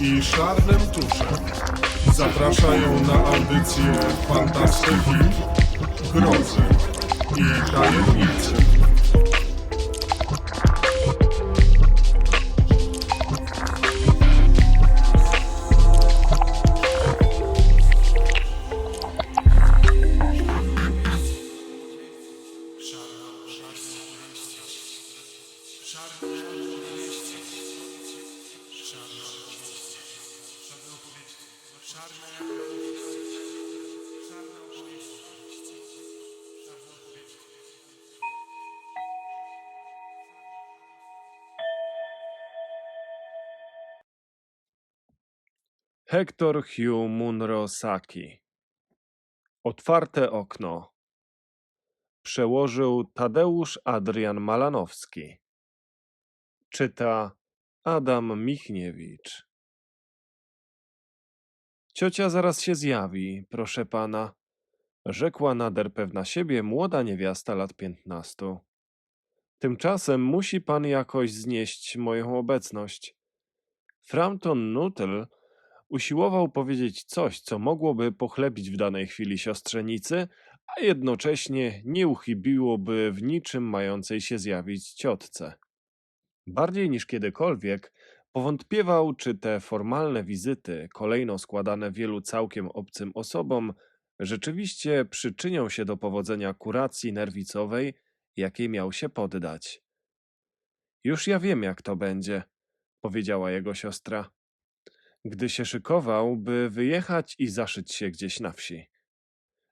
I Szarlem Tuszem zapraszają na audycję fantastyki, grozy i tajemnicy. Hector Hugh Munro Saki Otwarte okno. Przełożył Tadeusz Adrian Malanowski. Czyta Adam Michniewicz Ciocia zaraz się zjawi, proszę pana, rzekła nader pewna siebie młoda niewiasta lat piętnastu. Tymczasem musi pan jakoś znieść moją obecność. Frampton Nuttall usiłował powiedzieć coś, co mogłoby pochlebić w danej chwili siostrzenicy, a jednocześnie nie uchybiłoby w niczym mającej się zjawić ciotce. Bardziej niż kiedykolwiek powątpiewał, czy te formalne wizyty, kolejno składane wielu całkiem obcym osobom, rzeczywiście przyczynią się do powodzenia kuracji nerwicowej, jakiej miał się poddać. Już ja wiem, jak to będzie, powiedziała jego siostra gdy się szykował, by wyjechać i zaszyć się gdzieś na wsi.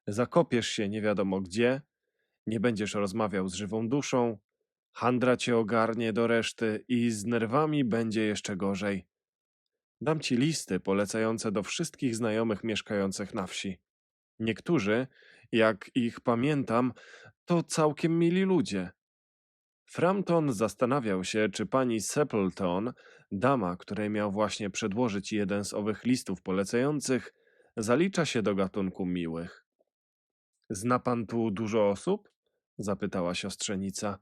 Zakopiesz się nie wiadomo gdzie, nie będziesz rozmawiał z żywą duszą, handra cię ogarnie do reszty i z nerwami będzie jeszcze gorzej. Dam ci listy polecające do wszystkich znajomych mieszkających na wsi. Niektórzy, jak ich pamiętam, to całkiem mili ludzie. Frampton zastanawiał się, czy pani Sepleton, dama, której miał właśnie przedłożyć jeden z owych listów polecających, zalicza się do gatunku miłych. Zna pan tu dużo osób? zapytała siostrzenica.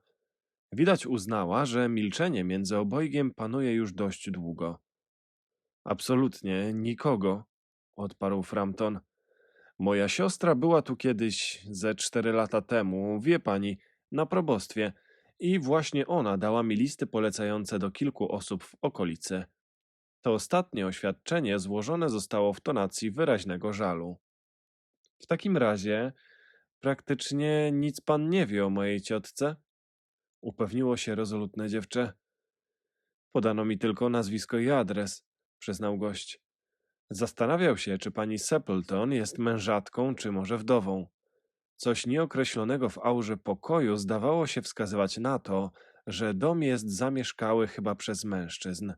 Widać uznała, że milczenie między obojgiem panuje już dość długo. Absolutnie nikogo, odparł Frampton. Moja siostra była tu kiedyś ze cztery lata temu, wie pani, na probostwie – i właśnie ona dała mi listy polecające do kilku osób w okolicy. To ostatnie oświadczenie złożone zostało w tonacji wyraźnego żalu. W takim razie praktycznie nic pan nie wie o mojej ciotce? Upewniło się rezolutne dziewczę. Podano mi tylko nazwisko i adres, przyznał gość. Zastanawiał się, czy pani Sepleton jest mężatką, czy może wdową. Coś nieokreślonego w aurze pokoju zdawało się wskazywać na to, że dom jest zamieszkały chyba przez mężczyzn.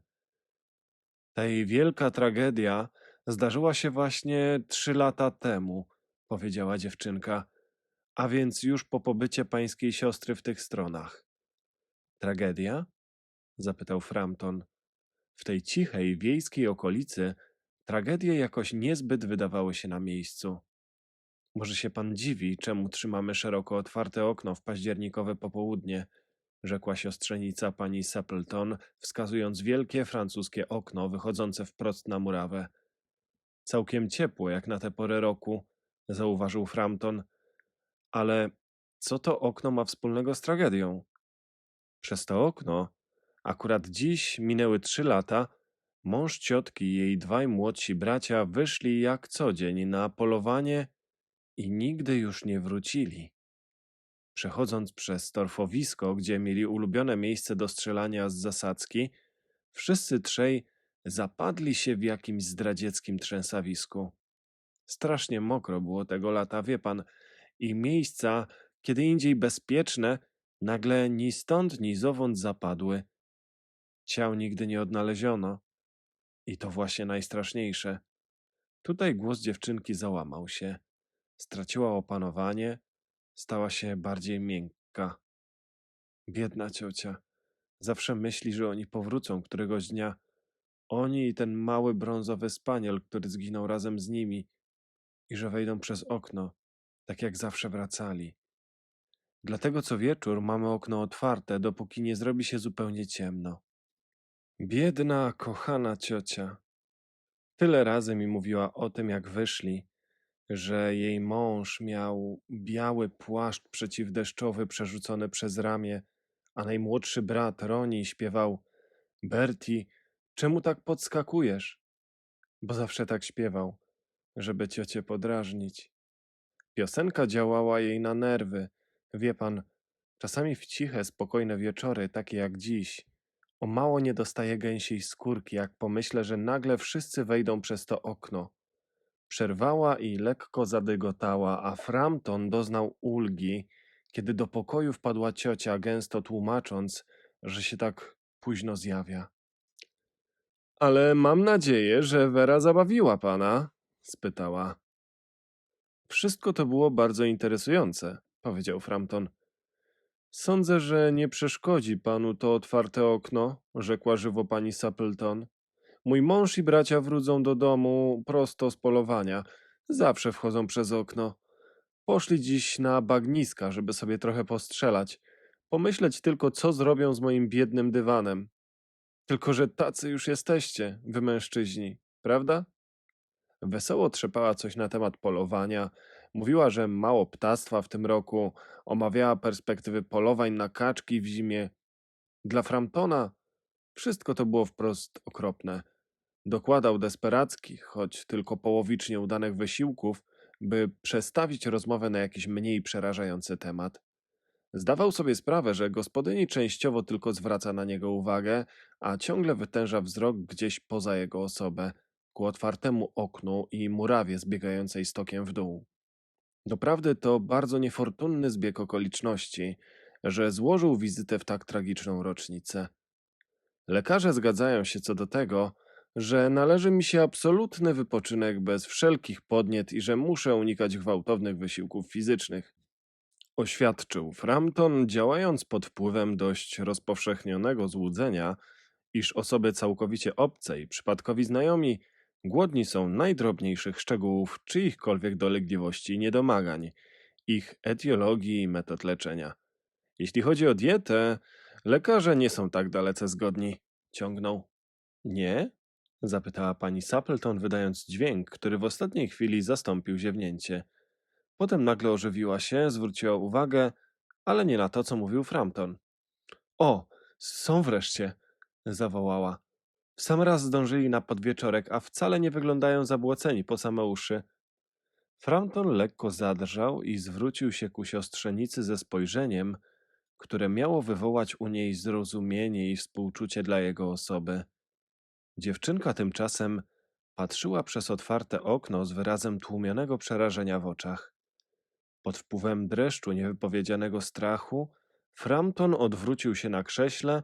Tej wielka tragedia zdarzyła się właśnie trzy lata temu, powiedziała dziewczynka, a więc już po pobycie pańskiej siostry w tych stronach. Tragedia? zapytał Frampton. W tej cichej, wiejskiej okolicy tragedie jakoś niezbyt wydawały się na miejscu. Może się pan dziwi, czemu trzymamy szeroko otwarte okno w październikowe popołudnie, rzekła siostrzenica pani Sepleton, wskazując wielkie francuskie okno wychodzące wprost na murawę. Całkiem ciepło, jak na tę porę roku, zauważył Frampton. Ale co to okno ma wspólnego z tragedią? Przez to okno, akurat dziś minęły trzy lata, mąż ciotki i jej dwaj młodsi bracia wyszli jak co dzień na polowanie i nigdy już nie wrócili. Przechodząc przez torfowisko, gdzie mieli ulubione miejsce do strzelania z zasadzki, wszyscy trzej zapadli się w jakimś zdradzieckim trzęsawisku. Strasznie mokro było tego lata, wie pan, i miejsca, kiedy indziej bezpieczne, nagle ni stąd, ni zowąd zapadły. Ciał nigdy nie odnaleziono. I to właśnie najstraszniejsze. Tutaj głos dziewczynki załamał się. Straciła opanowanie, stała się bardziej miękka. Biedna ciocia. Zawsze myśli, że oni powrócą któregoś dnia. Oni i ten mały brązowy spaniel, który zginął razem z nimi, i że wejdą przez okno, tak jak zawsze wracali. Dlatego co wieczór mamy okno otwarte, dopóki nie zrobi się zupełnie ciemno. Biedna, kochana ciocia. Tyle razy mi mówiła o tym, jak wyszli, że jej mąż miał biały płaszcz przeciwdeszczowy przerzucony przez ramię, a najmłodszy brat Roni śpiewał Berti, czemu tak podskakujesz? Bo zawsze tak śpiewał, żeby ciocię podrażnić. Piosenka działała jej na nerwy. Wie pan, czasami w ciche, spokojne wieczory, takie jak dziś, o mało nie dostaje gęsiej skórki, jak pomyślę, że nagle wszyscy wejdą przez to okno. Przerwała i lekko zadygotała, a Frampton doznał ulgi, kiedy do pokoju wpadła ciocia, gęsto tłumacząc, że się tak późno zjawia. Ale mam nadzieję, że Wera zabawiła pana? spytała. Wszystko to było bardzo interesujące, powiedział Frampton. Sądzę, że nie przeszkodzi panu to otwarte okno, rzekła żywo pani Sapleton. Mój mąż i bracia wrócą do domu prosto z polowania. Zawsze wchodzą przez okno. Poszli dziś na bagniska, żeby sobie trochę postrzelać. Pomyśleć tylko, co zrobią z moim biednym dywanem. Tylko, że tacy już jesteście, wy mężczyźni, prawda? Wesoło trzepała coś na temat polowania. Mówiła, że mało ptactwa w tym roku. Omawiała perspektywy polowań na kaczki w zimie. Dla Framptona wszystko to było wprost okropne. Dokładał desperackich, choć tylko połowicznie udanych wysiłków, by przestawić rozmowę na jakiś mniej przerażający temat. Zdawał sobie sprawę, że gospodyni częściowo tylko zwraca na niego uwagę, a ciągle wytęża wzrok gdzieś poza jego osobę, ku otwartemu oknu i murawie zbiegającej stokiem w dół. Doprawdy to bardzo niefortunny zbieg okoliczności, że złożył wizytę w tak tragiczną rocznicę. Lekarze zgadzają się co do tego, że należy mi się absolutny wypoczynek bez wszelkich podniet i że muszę unikać gwałtownych wysiłków fizycznych. Oświadczył Frampton, działając pod wpływem dość rozpowszechnionego złudzenia, iż osoby całkowicie obce i przypadkowi znajomi głodni są najdrobniejszych szczegółów czyichkolwiek dolegliwości i niedomagań, ich etiologii i metod leczenia. Jeśli chodzi o dietę, lekarze nie są tak dalece zgodni, ciągnął. Nie? zapytała pani Sapleton, wydając dźwięk, który w ostatniej chwili zastąpił ziewnięcie. Potem nagle ożywiła się, zwróciła uwagę, ale nie na to, co mówił Frampton. O, są wreszcie, zawołała. W sam raz zdążyli na podwieczorek, a wcale nie wyglądają zabłoceni po same uszy. Frampton lekko zadrżał i zwrócił się ku siostrzenicy ze spojrzeniem, które miało wywołać u niej zrozumienie i współczucie dla jego osoby. Dziewczynka tymczasem patrzyła przez otwarte okno z wyrazem tłumionego przerażenia w oczach. Pod wpływem dreszczu niewypowiedzianego strachu, Frampton odwrócił się na krześle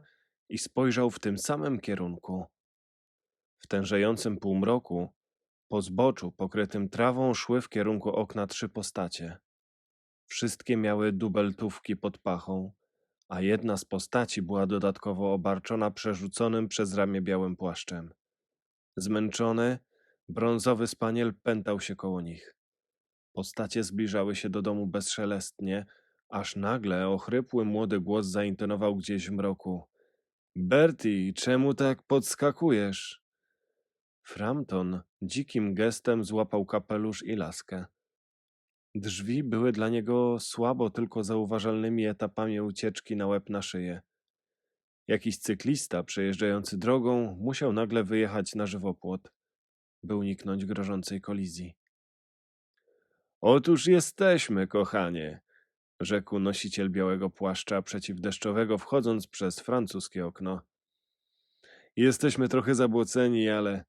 i spojrzał w tym samym kierunku. W tężejącym półmroku, po zboczu pokrytym trawą szły w kierunku okna trzy postacie. Wszystkie miały dubeltówki pod pachą, a jedna z postaci była dodatkowo obarczona przerzuconym przez ramię białym płaszczem. Zmęczony, brązowy spaniel pętał się koło nich. Postacie zbliżały się do domu bezszelestnie, aż nagle ochrypły młody głos zaintonował gdzieś w mroku. Bertie, czemu tak podskakujesz? Frampton dzikim gestem złapał kapelusz i laskę. Drzwi były dla niego słabo tylko zauważalnymi etapami ucieczki na łeb na szyję. Jakiś cyklista przejeżdżający drogą musiał nagle wyjechać na żywopłot, by uniknąć grożącej kolizji. Otóż jesteśmy, kochanie, rzekł nosiciel białego płaszcza przeciwdeszczowego, wchodząc przez francuskie okno. Jesteśmy trochę zabłoceni, ale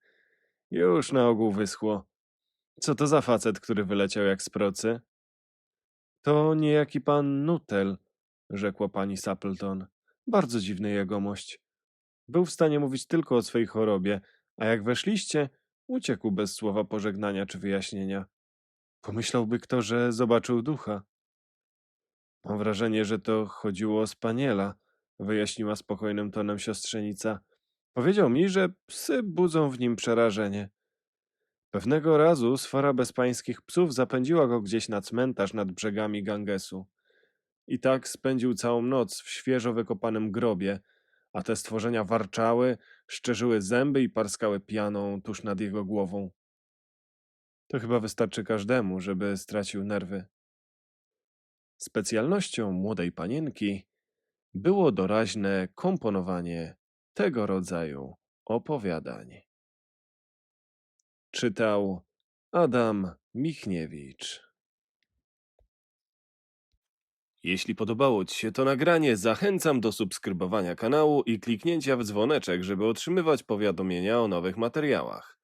już na ogół wyschło. Co to za facet, który wyleciał jak z procy? To niejaki pan Nutel, rzekła pani Sapleton. Bardzo dziwny jegomość. Był w stanie mówić tylko o swej chorobie, a jak weszliście, uciekł bez słowa pożegnania czy wyjaśnienia. Pomyślałby kto, że zobaczył ducha. Mam wrażenie, że to chodziło o spaniela, wyjaśniła spokojnym tonem siostrzenica. Powiedział mi, że psy budzą w nim przerażenie. Pewnego razu sfora bezpańskich psów zapędziła go gdzieś na cmentarz nad brzegami Gangesu. I tak spędził całą noc w świeżo wykopanym grobie, a te stworzenia warczały, szczerzyły zęby i parskały pianą tuż nad jego głową. To chyba wystarczy każdemu, żeby stracił nerwy. Specjalnością młodej panienki było doraźne komponowanie tego rodzaju opowiadań. Czytał Adam Michniewicz. Jeśli podobało Ci się to nagranie, zachęcam do subskrybowania kanału i kliknięcia w dzwoneczek, żeby otrzymywać powiadomienia o nowych materiałach.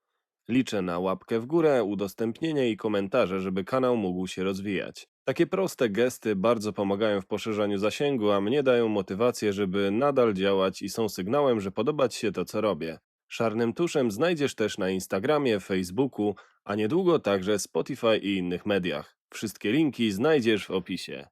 Liczę na łapkę w górę, udostępnienie i komentarze, żeby kanał mógł się rozwijać. Takie proste gesty bardzo pomagają w poszerzaniu zasięgu, a mnie dają motywację, żeby nadal działać i są sygnałem, że podoba Ci się to, co robię. Szarnym tuszem znajdziesz też na Instagramie, Facebooku, a niedługo także Spotify i innych mediach. Wszystkie linki znajdziesz w opisie.